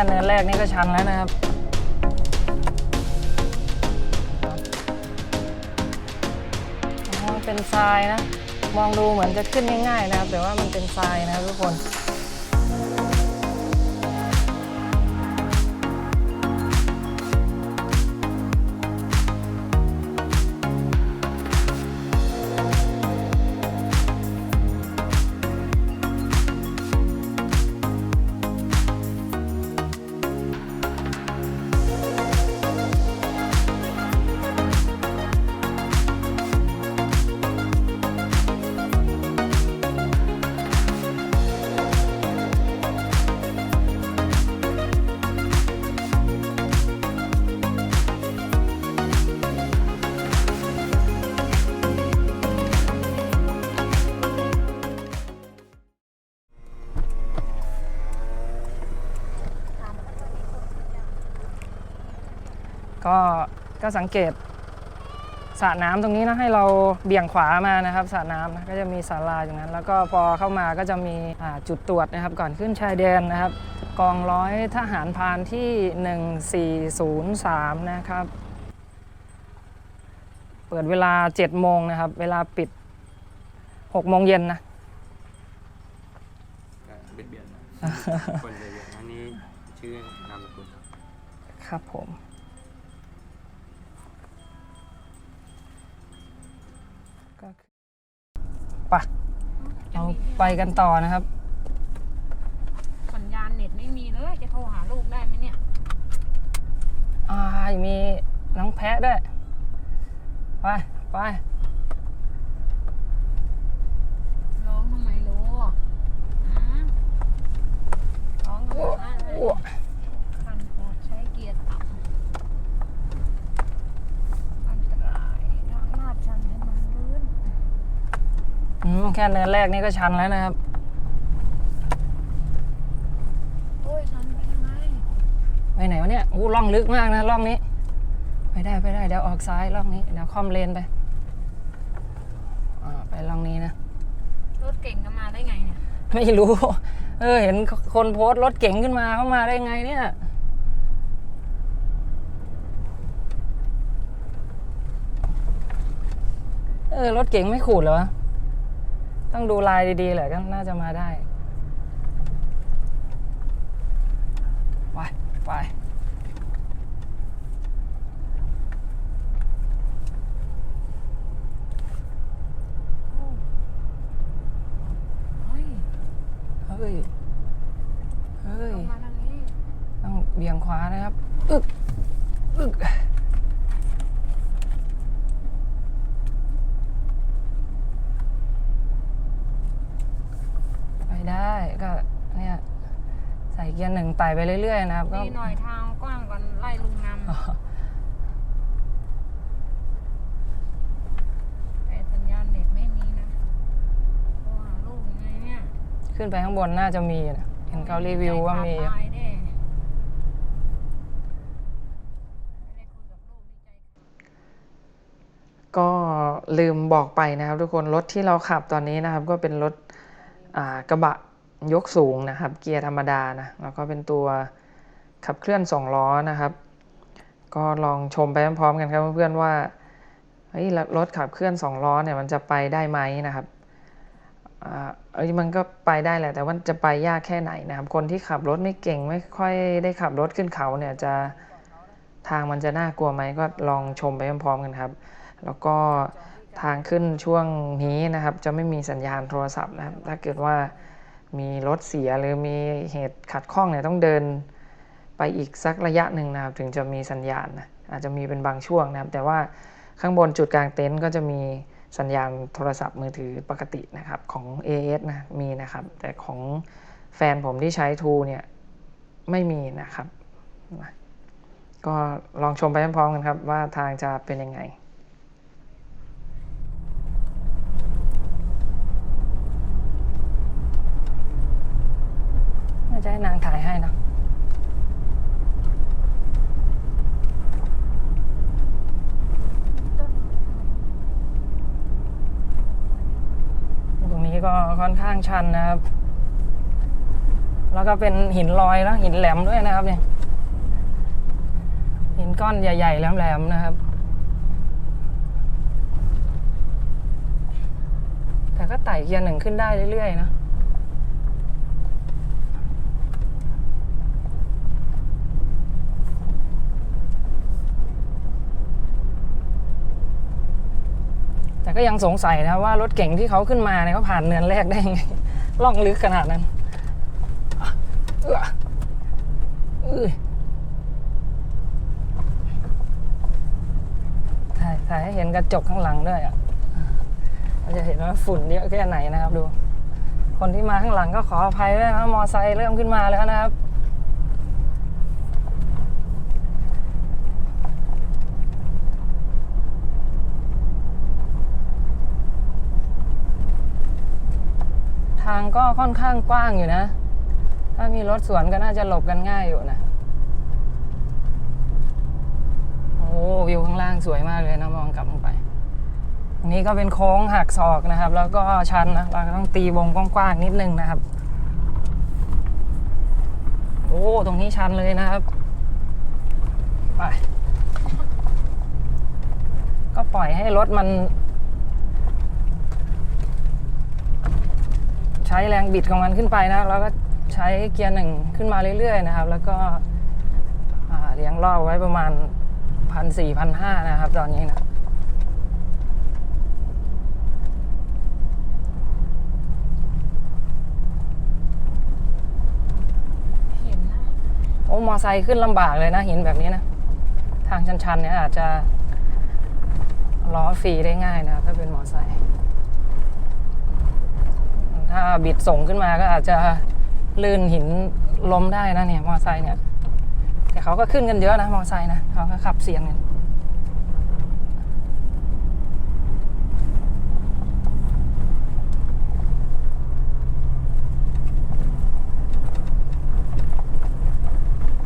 ค่เนินแรกนี่ก็ชันแล้วนะครับเป็นทรายนะ มองดูเหมือนจะขึ้นง่ายๆนะครับ แต่ว่ามันเป็นทรายนะครับทุกคน ก็สังเกตสระน้ำตรงนี้นะให้เราเบี่ยงขวามานะครับสระน้ำนะก็จะมีศาลาอย่างนั้น แล้วก็พอเข้ามาก็จะมีอ่าจุดตรวจนะครับ ก่อนขึ้นชายแดนนะครับ กองร้อยทหารพรานที่ 1403 นะครับ เปิดเวลา 7 โมงนะครับ เวลาปิด 6 โมงเย็นนะก็เบียดเบียดนะคนเบียดเบียดอันนี้ชื่อนามสกุลครับครับผม ก็คือไปะเราไปกันต่อนะครับ สัญญาณเน็ตไม่มีเลย จะโทรหาลูกได้ไหมเนี่ย อ่ามีน้องแพะด้วย ไป ไปร้องทำไมลูกฮะร้องทำไมอะไรคันหัวใช้เกียร์ต่ำอันตรายทางลาดชันถนนลื่น อืม แค่เนินแรกนี่ก็ชันแล้วนะครับ โอ้ยชันไปยังไงไปไหนวะเนี่ยอู้ล่องลึกมากนะล่องนี้ ไปได้ไปได้เดี๋ยวออกซ้ายล่องนี้เดี๋ยวค่อมเลนไปอ่าไปล่องนี้นะ รถเก่งก็มาได้ไงเนี่ย ไม่รู้ เออ เห็นคนโพสต์รถเก๋งขึ้นมาเข้ามาได้ไงเนี่ยเออรถเก๋งไม่ขูดเหรอวะ ต้องดูลายดีๆแหละก็น่าจะมาได้ไปไปเฮ้ย เฮ้ยเฮ้ยลงมาทางนี้ต้องเบี่ยงขวานะครับ อึกอึกไปได้ก็เนี่ยใส่ เกียร์หนึ่งไต่ไปเรื่อยๆนะครับก็นี่หน่อยทางกว้างกว่าไล่ลุงนำแต่สัญญาณเน็ตไม่มีนะโทรหาลูกยังไงเนี่ยขึ้นไปข้างบนน่าจะมีนะเห็นเขารีวิวว่ามี ใจขาดตายแน่ไม่ได้คุยกับลูกนี่ใจขาดก็ลืมบอกไปนะครับทุกคนรถที่เราขับตอนนี้นะครับ ก็เป็นรถอ่ากระบะ ยกสูงนะครับ เกียร์ธรรมดานะ แล้วก็เป็นตัวขับเคลื่อน 2 ล้อนะครับ ก็ลองชมไปพร้อมๆกันครับเพื่อนๆว่าเฮ้ยรถขับเคลื่อน 2 ล้อเนี่ยมันจะไปได้ไหมนะครับเอ้ยมันก็ไปได้แหละแต่ว่าจะไปยากแค่ไหนนะครับ คนที่ขับรถไม่เก่งไม่ค่อยได้ขับรถขึ้นเขาเนี่ยจะทางมันจะน่ากลัวไหมก็ลองชมไปพร้อมๆกันครับ แล้วก็ทางขึ้นช่วงนี้นะครับ จะไม่มีสัญญาณโทรศัพท์นะครับ ถ้าเกิดว่า มีรถเสียหรือมีเหตุขัดข้องเนี่ยต้องเดินไปอีกสักระยะหนึ่งนะครับ ถึงจะมีสัญญาณนะอาจจะมีเป็นบางช่วงนะครับ แต่ว่าข้างบนจุดกลางเต็นท์ก็จะมีสัญญาณโทรศัพท์มือถือปกตินะครับของ AS นะมีนะครับ แต่ของแฟนผมที่ใช้ทูเนี่ยไม่มีนะครับ ก็ลองชมไปพร้อมกันครับว่าทางจะเป็นยังไงาจะให้นางถ่ายให้นะตรงนี้ก็ค่อนข้างชันนะครับ แล้วก็เป็นหินลอยนะหินแหลมด้วยนะครับเนี่ยหินก้อนใหญ่ๆแหลมๆนะครับ แต่ก็ไต่เกียร์หนึ่งขึ้นได้เรื่อยๆนะ แต่ก็ยังสงสัยนะว่ารถเก่งที่เขาขึ้นมาเนี่ยเขาผ่านเนินแรกได้ยังไงล่องลึกขนาดนั้นเอื้ออถ่ายถ่ายให้เห็นกระจกข้างหลังด้วยอะเราจะเห็นว่าฝุ่นเยอะแค่ไหนนะครับดู คนที่มาข้างหลังก็ขออภัยด้วยนะมอไซค์เริ่มขึ้นมาแล้วนะครับางก็ค่อนข้างกว้างอยู่นะ ถ้ามีรถสวนก็น่าจะหลบกันง่ายอยู่นะ โอ้วิวข้างล่างสวยมากเลยนะมองกลับลงไปอันนี้ก็เป็นโค้งหักศอกนะครับ แล้วก็ชันนะ เราก็ต้องตีวงกว้างๆนิดนึงนะครับ โอ้ ตรงนี้ชันเลยนะครับ ไป ก็ปล่อยให้รถมัน ใช้แรงบิดของมันขึ้นไปนะแล้วก็ใช้เกียร์หนึ่งขึ้นมาเรื่อยๆนะครับ แล้วก็อ่าเลี้ยงรอบไว้ประมาณพันสี่พันห้านะครับ ตอนนี้นะเห็นนะโอ้มอไซค์ขึ้นลำบากเลยนะหินแบบนี้นะ ทางชันๆเนี่ยอาจจะล้อฟรีได้ง่ายนะครับถ้าเป็นมอไซค์ ถ้าบิดส่งขึ้นมาก็อาจจะลื่นหินล้มได้นะเนี่ยมอไซค์เนี่ย แต่เขาก็ขึ้นกันเยอะนะมอไซค์นะเขาก็ขับเสียงกัน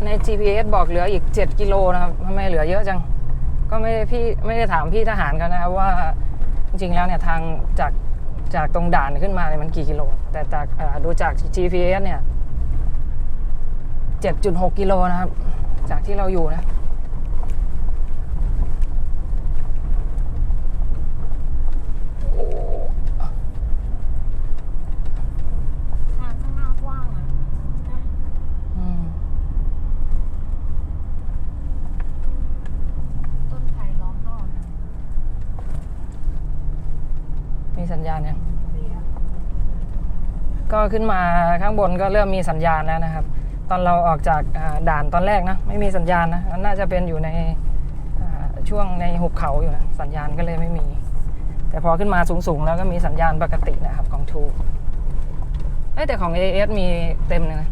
ใน GPS บอกเหลืออีก 7 กิโลนะครับทำไมเหลือเยอะจัง ก็ไม่ได้พี่ไม่ได้ถามพี่ทหารกันนะครับว่าจริงๆแล้วเนี่ยทางจาก จากตรงด่านขึ้นมาเนี่ยมันกี่กิโล แต่จากดูจาก GPS เนี่ย 7.6 กิโลนะครับ จากที่เราอยู่นะ ทางข้างหน้ากว้างอะนะ อืม ต้นไผ่ล้อมรอบ มีสัญญาณยัง เรียบ ก็ขึ้นมาข้างบนก็เริ่มมีสัญญาณแล้วนะครับ ตอนเราออกจากด่านตอนแรกนะไม่มีสัญญาณนะน่าจะเป็นอยู่ในช่วงในหุบเขาอยู่นะสัญญาณก็เลยไม่มี แต่พอขึ้นมาสูงๆแล้วก็มีสัญญาณปกตินะครับของทูเอ้แต่ของ AS มีเต็มเลยนะ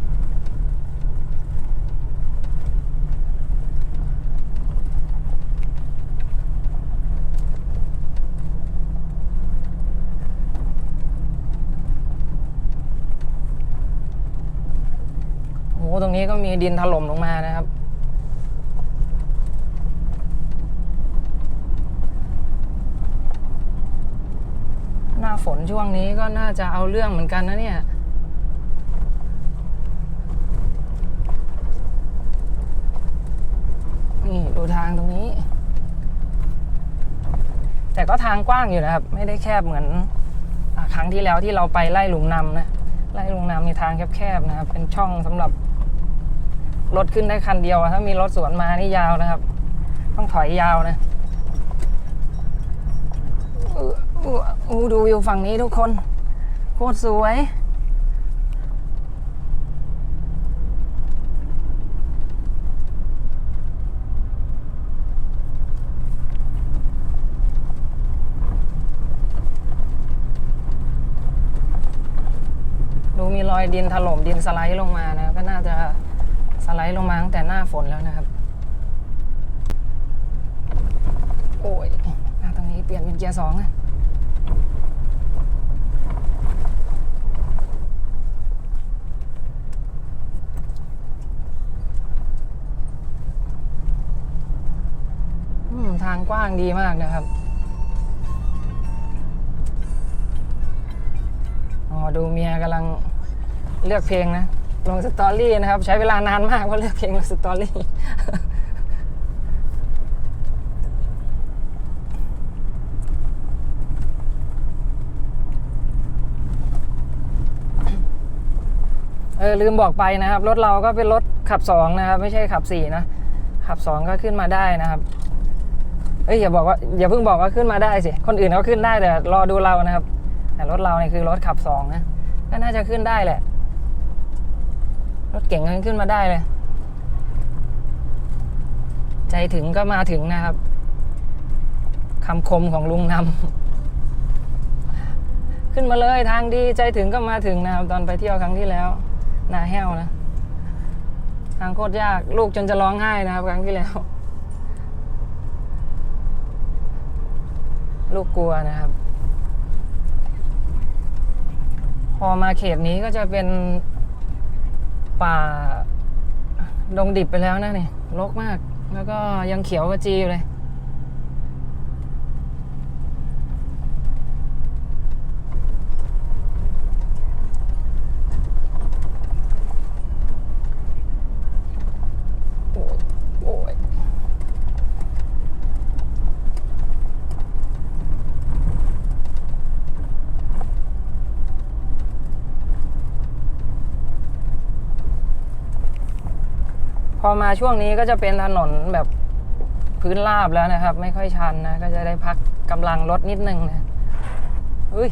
ตรงนี้ก็มีดินถล่มลงมานะครับ หน้าฝนช่วงนี้ก็น่าจะเอาเรื่องเหมือนกันนะเนี่ยนี่ดูทางตรงนี้ แต่ก็ทางกว้างอยู่นะครับ ไม่ได้แคบเหมือนอครั้งที่แล้วที่เราไปไล่หลุมนำนะไล่ลงน้ำในทางแคบๆนะครับ เป็นช่องสำหรับ รถขึ้นได้คันเดียวถ้ามีรถสวนมานี่ยาวนะครับ ต้องถอยยาวนะอู้ดูวิวฝั่งนี้ทุกคน โคตรสวย ดูมีรอยดินถล่มดินสไลด์ลงมานะ ก็น่าจะ ไลด์ลงมาตั้งแต่หน้าฝนแล้วนะครับ โอ้ยอตรงนี้เปลี่ยนเป็นเกียร์สองนะทางกว้างดีมากนะครับอ๋อดูเมียกำลังเลือกเพลงนะ ลงสตอรี่นะครับ ใช้เวลานานมากเพราะเลือกเพลงลงสตอรี่เออลืมบอกไปนะครับ รถเราก็เป็นรถขับสองนะครับ ไม่ใช่ขับสี่นะขับสองก็ขึ้นมาได้นะครับเอ้ยอย่าบอกว่าอย่าเพิ่งบอกว่าขึ้นมาได้สิคนอื่นเขาขึ้นได้แต่รอดูเรานะครับ แต่รถเราเนี่ยคือรถขับสองนะก็น่าจะขึ้นได้แหละ รถเก่งก็ขึ้นมาได้เลย ใจถึงก็มาถึงนะครับคำคมของลุงนำขึ้นมาเลยทางดีใจถึงก็มาถึงนะครับ ตอนไปเที่ยวครั้งที่แล้วนาแห้วนะ ทางโคตรยากลูกจนจะร้องไห้นะครับ ครั้งที่แล้ว ลูกกลัวนะครับ พอมาเขตนี้ก็จะเป็น ป่า ดงดิบไปแล้วนะนี่รกมาก แล้วก็ยังเขียวกระจีอยู่เลย พอมาช่วงนี้ก็จะเป็นถนนแบบพื้นราบแล้วนะครับ ไม่ค่อยชันนะ ก็จะได้พักกำลังรถนิดนึงนะเฮ้ย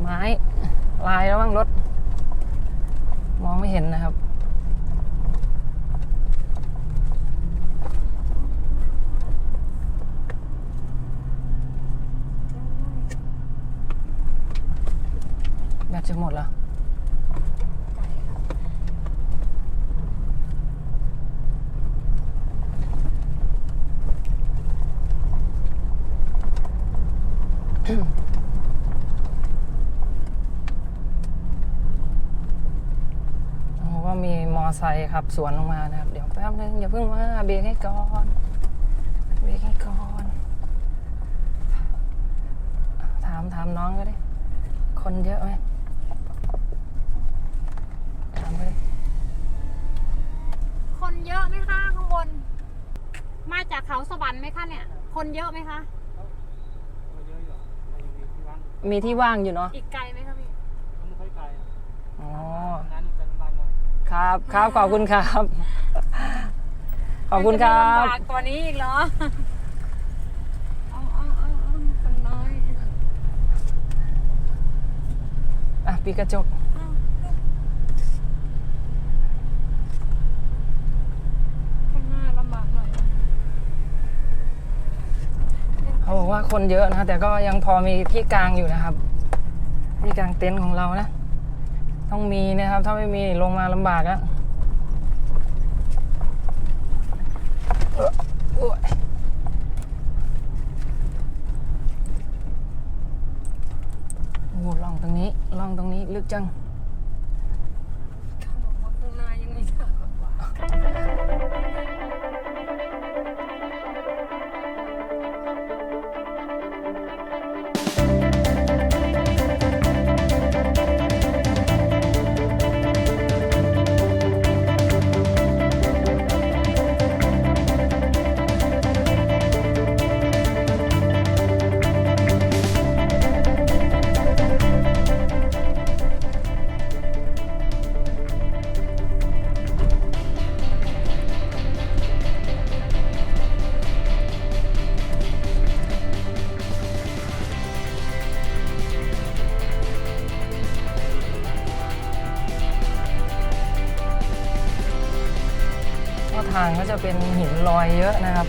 ไม้ลายแล้วบ้างรถ มองไม่เห็นนะครับ แบตจะหมดแล้ว โอ้ว่ามีมอ ไซค์ขับสวนลงมานะครับ เดี๋ยวแป๊บนึงอย่าเพิ่งว่าเบรกให้ก่อนเบรกให้ก่อน ถามถามน้องก็ได้ คนเยอะไหมถามไปดิคนเยอะไหมคะข้างบน มาจากเขาสวรรค์ไหมคะเนี่ย คนเยอะไหมคะก็เยอะอยู่มันยังมีที่ว่างมีที่ว่างอยู่เนาะอีกไกลไหมคะพี่ก็ไม่ค่อยไกลอะอ๋อนั้ ครับครับขอบคุณครับ ขอบคุณครับ มันจะมีลำบากกว่านี้อีกเหรอ เอาเอาเอาเอาคนน้อยอะปีกระจก ข้างหน้าลำบากหน่อยเขาบอกว่าคนเยอะนะ แต่ก็ยังพอมีที่กลางอยู่นะครับ ที่กลางเต็นท์ของเรานะ ต้องมีนะครับ ถ้าไม่มีลงมาลำบากอะเอ้อโอ้ยโอ้ล่องตรงนี้ล่องตรงนี้ลึกจัง จะเป็นหินลอยเยอะนะครับ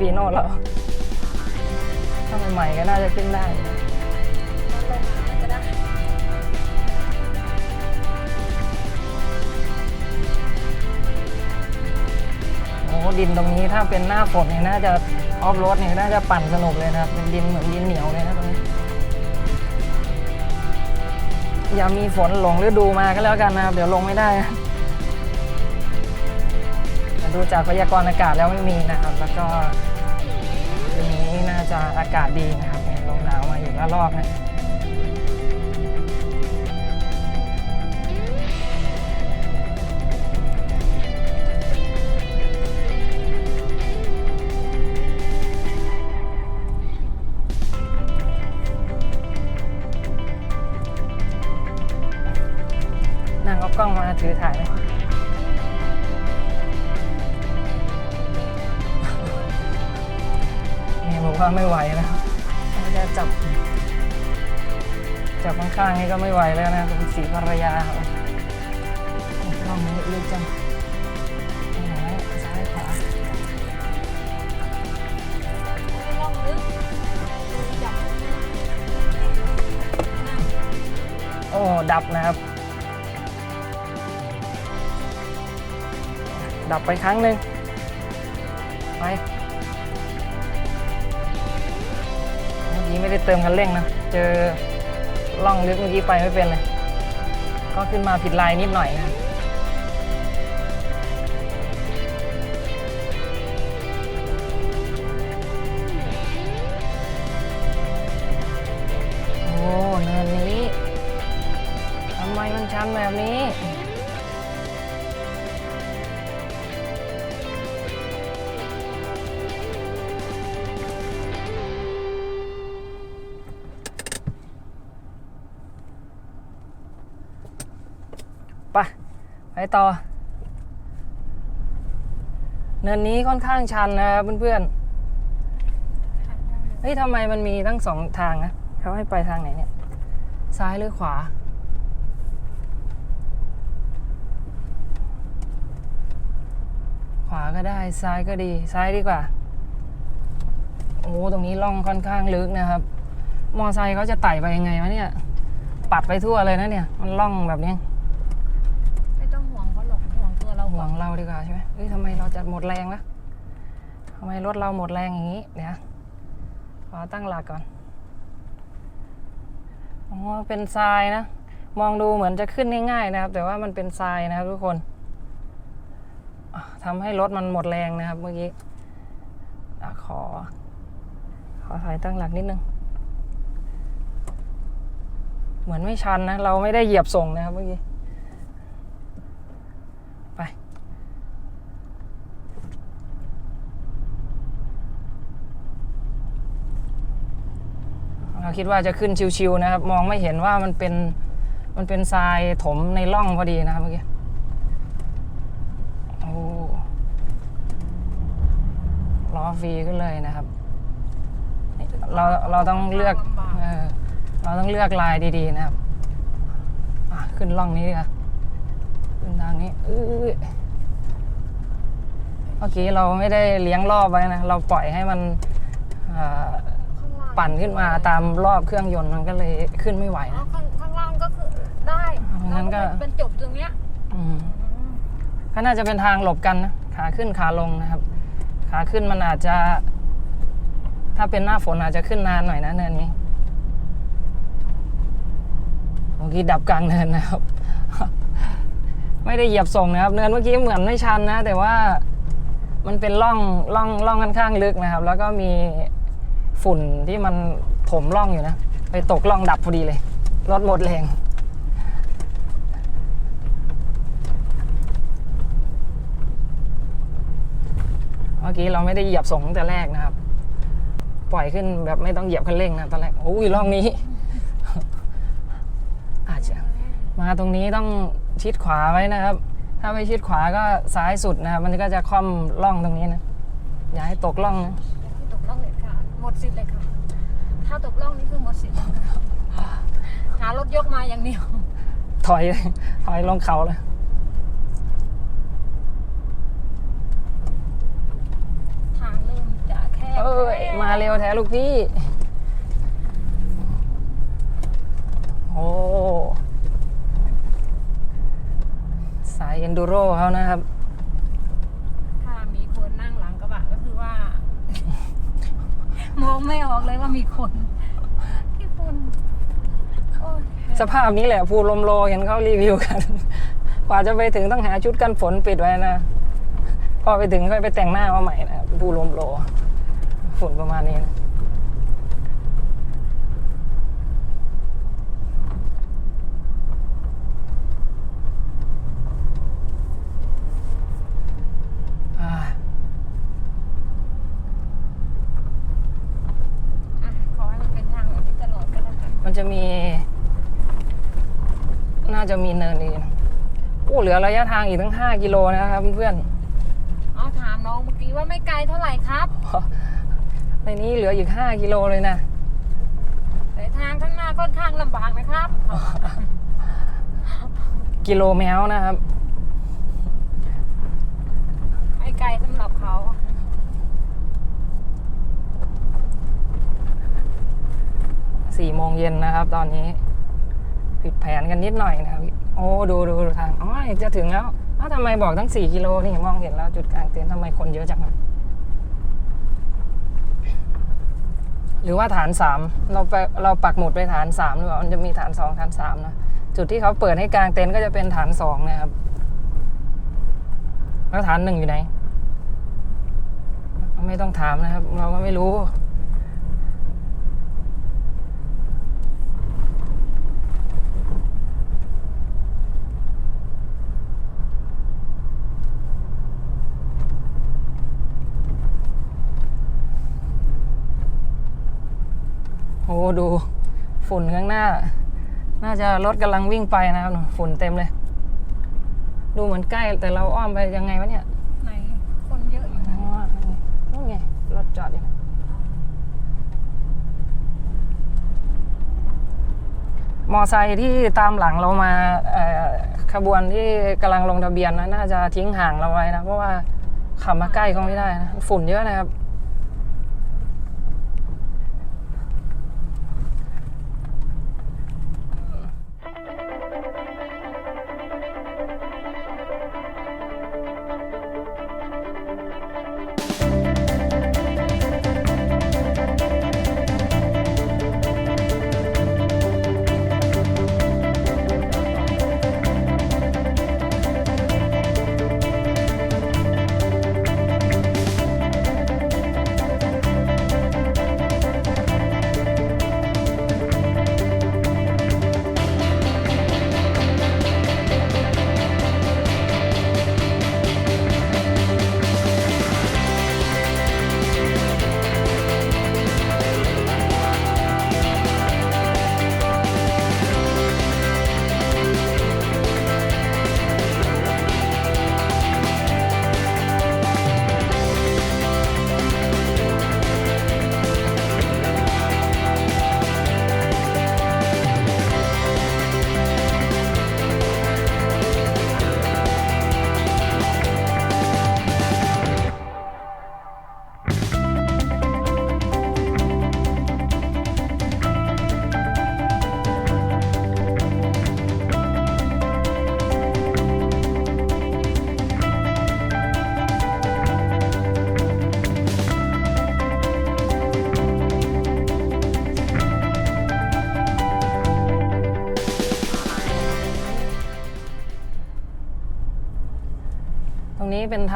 ฟีโน่เราถ้าใหม่ๆก็น่าจะขึ้นได้ลงมามันจะได้โอ้ดินตรงนี้ถ้าเป็นหน้าฝนเนี่ยน่าจะออฟโรดเนี่ยน่าจะปั่นสนุกเลยนะครับเป็นดินเหมือนดินเหนียวเลยนะตรงนี้ อย่ามีฝนหลงฤดูมาก็แล้วกันนะครับ เดี๋ยวลงไม่ได้ดูจากพยากรณ์อากาศแล้วไม่มีนะครับ แล้วก็ จะอากาศดีนะครับลมหนาวมาอีกละลอกนะ ดับไปครั้งหนึ่งไปเมื่อกี้ไม่ได้เติมคันเร่งนะ เจอล่องลึกเมื่อกี้ไปไม่เป็นเลย ก็ขึ้นมาผิดลายนิดหน่อยนะโอ้เนินนี้ทำไมมันชันแบบนี้ ต่อ เนินนี้ค่อนข้างชันนะครับเพื่อนๆ เฮ้ยทำไมมันมีทั้งสองทางนะเขาให้ไปทางไหนเนี่ย ซ้ายหรือขวา ขวาก็ได้ซ้ายก็ดี ซ้ายดีกว่า โอ้ตรงนี้ล่องค่อนข้างลึกนะครับ มอไซค์เขาจะไต่ไปยังไงวะเนี่ย ปัดไปทั่วเลยนะเนี่ย มันล่องแบบนี้ ห่วงเราดีกว่าใช่ไหมเฮ้ยทำไมเราจะหมดแรงล้วทำไมรถเราหมดแรงอย่างนี้ เดี๋ยวขอตั้งหลักก่อน อ๋อ เป็นทรายนะ มองดูเหมือนจะขึ้นง่ายๆนะครับ แต่ว่ามันเป็นทรายนะครับทุกคนทำให้รถมันหมดแรงนะครับ เมื่อกี้ขอ ขอถอยตั้งหลักนิดนึง เหมือนไม่ชันนะ เราไม่ได้เหยียบส่งนะครับเมื่อกี้ ไป เรา คิดว่าจะขึ้นชิวๆนะครับ มองไม่เห็นว่ามันเป็นมันเป็นทรายถมในร่องพอดีนะครับเมื่อกี้โอ้ล้อฟรีขึ้นเลยนะครับนี่เราเราต้องเลือกเออเราต้องเลือกลายดีๆนะครับอะขึ้นร่องนี้ดีกว่าขึ้นทางนี้อื้อเมื่อกี้เราไม่ได้เลี้ยงรอบไว้นะ เราปล่อยให้มันอ่าข้างล่าง ปั่นขึ้นมาตามรอบเครื่องยนต์มันก็เลยขึ้นไม่ไหวอ๋อนะ ข้างข้างล่างก็คือได้งั้นก็ แล้วเป็นจบตรงเนี้ยอืมก็น่าจะเป็นทางหลบกันนะขาขึ้นขาลงนะครับ ขาขึ้นมันอาจจะ ถ้าเป็นหน้าฝนอาจจะขึ้นนานหน่อยนะเนินนี้เมื่อกี้ดับกลางเนินนะครับ ไม่ได้เหยียบส่งนะครับ เนินเมื่อกี้เหมือนไม่ชันนะ แต่ว่ามันเป็นร่องร่องร่องค่อนข้างลึกนะครับ แล้วก็มี ฝุ่นที่มันถมร่องอยู่นะ ไปตกร่องดับพอดีเลย รถหมดแรงเมื่อกี้เราไม่ได้เหยียบส่งตั้งแต่แรกนะครับ ปล่อยขึ้นแบบไม่ต้องเหยียบคันเร่งนะตอนแรกโอ้ยร่องนี้ อาจจะมาตรงนี้ต้องชิดขวาไว้นะครับ ถ้าไม่ชิดขวาก็ซ้ายสุดนะครับ มันก็จะคล่อมร่องตรงนี้นะ อย่าให้ตกร่องนะ หมดสิทธิ์เลยค่ะ ถ้าตกล่องนี่คือหมดสิทธิ์เลยค่ะหารถยกมาอย่างเดียว ถอยถอยลงเขาเลย ทางเริ่มเอ้ย มาเร็วแท้ลูกพี่ โอ้ สายเอนดูโรเขานะครับ ถ้ามีคนนั่งหลังกระบะก็คือว่า มองไม่ออกเลยว่ามีคนที่ฝุ่นโอ้ยสภาพนี้แหละภูลมโลเห็นเขารีวิวกัน กว่าจะไปถึงต้องหาชุดกันฝนปิดไว้นะ พอไปถึงค่อยไปแต่งหน้ามาใหม่นะครับภูลมโล ฝุ่นประมาณนี้นะอ่า อะขอให้มันเป็นทางแบบนี้ตลอดก็แล้วกัน มันจะมี น่าจะมีเนินอีกนะโอ้เหลือระยะทางอีกตั้ง 5 กิโลนะครับเพื่อนเอาถามน้องเมื่อกี้ว่าไม่ไกลเท่าไหร่ครับๆในนี้เหลืออีก 5 กิโลเลยนะ แต่ทางข้างหน้าค่อนข้างลำบากนะครับ กิโลแมวนะครับ ไม่ไกลสำหรับเขาสี่โมงเย็นนะครับ ตอนนี้ ผิดแผนกันนิดหน่อยนะครับ โอ้ดูดูดูทางอ๋อจะถึงแล้วอ้าวทำไมบอกตั้ง 4 กิโลนี่มองเห็นแล้วจุดกลางเต็นท์ทำไมคนเยอะจังหรือว่าฐาน3เราไปเราปักหมุดไปฐาน3หรือเปล่ามันจะมีฐาน2ฐาน3นะจุดที่เขาเปิดให้กลางเต็นท์ก็จะเป็นฐาน2นะครับ แล้วฐานหนึ่งอยู่ไหน ไม่ต้องถามนะครับ เราก็ไม่รู้ โอ้ดูฝุ่นข้างหน้า น่าจะรถกำลังวิ่งไปนะครับฝุ่นเต็มเลย ดูเหมือนใกล้แต่เราอ้อมไปยังไงวะเนี่ยไหนคนเยอะอยู่อ๋นะอนู่นไงรถจอดอยู่มอไซค์ที่ตามหลังเรามาเอ่อขบวนที่กำลังลงทะเบียนนะน่าจะทิ้งห่างเราไว้นะ เพราะว่าขับมาใกล้เขาไม่ได้นะ ฝุ่นเยอะนะครับ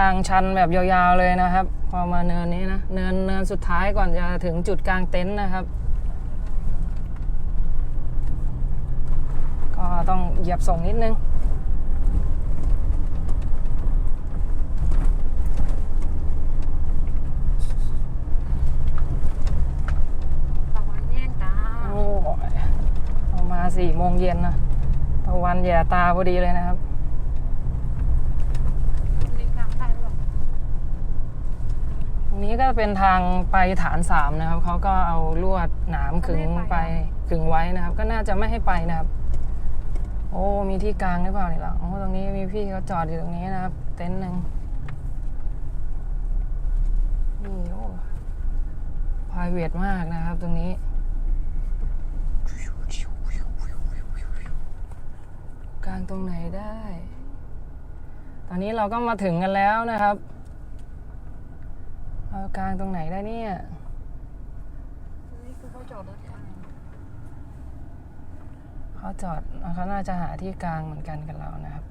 างชันแบบยาวๆเลยนะครับ พอมาเนินนี้นะ เนินเนินสุดท้ายก่อนจะถึงจุดกลางเต็นท์นะครับ ก็ต้องเหยียบส่งนิดนึงตะวันแย่งตาโอ้ยเอามาสี่โมงเย็นนะตะวันแย่ตาพอดีเลยนะครับ ลิงกลางใต้หรือเปล่า ตรง นี้ก็เป็นทางไปฐานสามนะครับเขาก็เอาลวดหนามขึงไปขึงไว้นะครับ ก็น่าจะไม่ให้ไปนะครับ โอ้มีที่กลางหรือเปล่าเนี่ยล่ะโอ้ตรงนี้มีพี่เขาจอดอยู่ตรงนี้นะครับ เต็นท์หนึ่งนี่โอ้ private มากนะครับ ตรงนี้กลางตรงไหนได้ ตอนนี้เราก็มาถึงกันแล้วนะครับ เอากลางตรงไหนได้เนี่ยนี่คือเขาจอดรถกลางเขาจอดเขาน่าจะหาที่กลางเหมือนกันกับเรานะครับ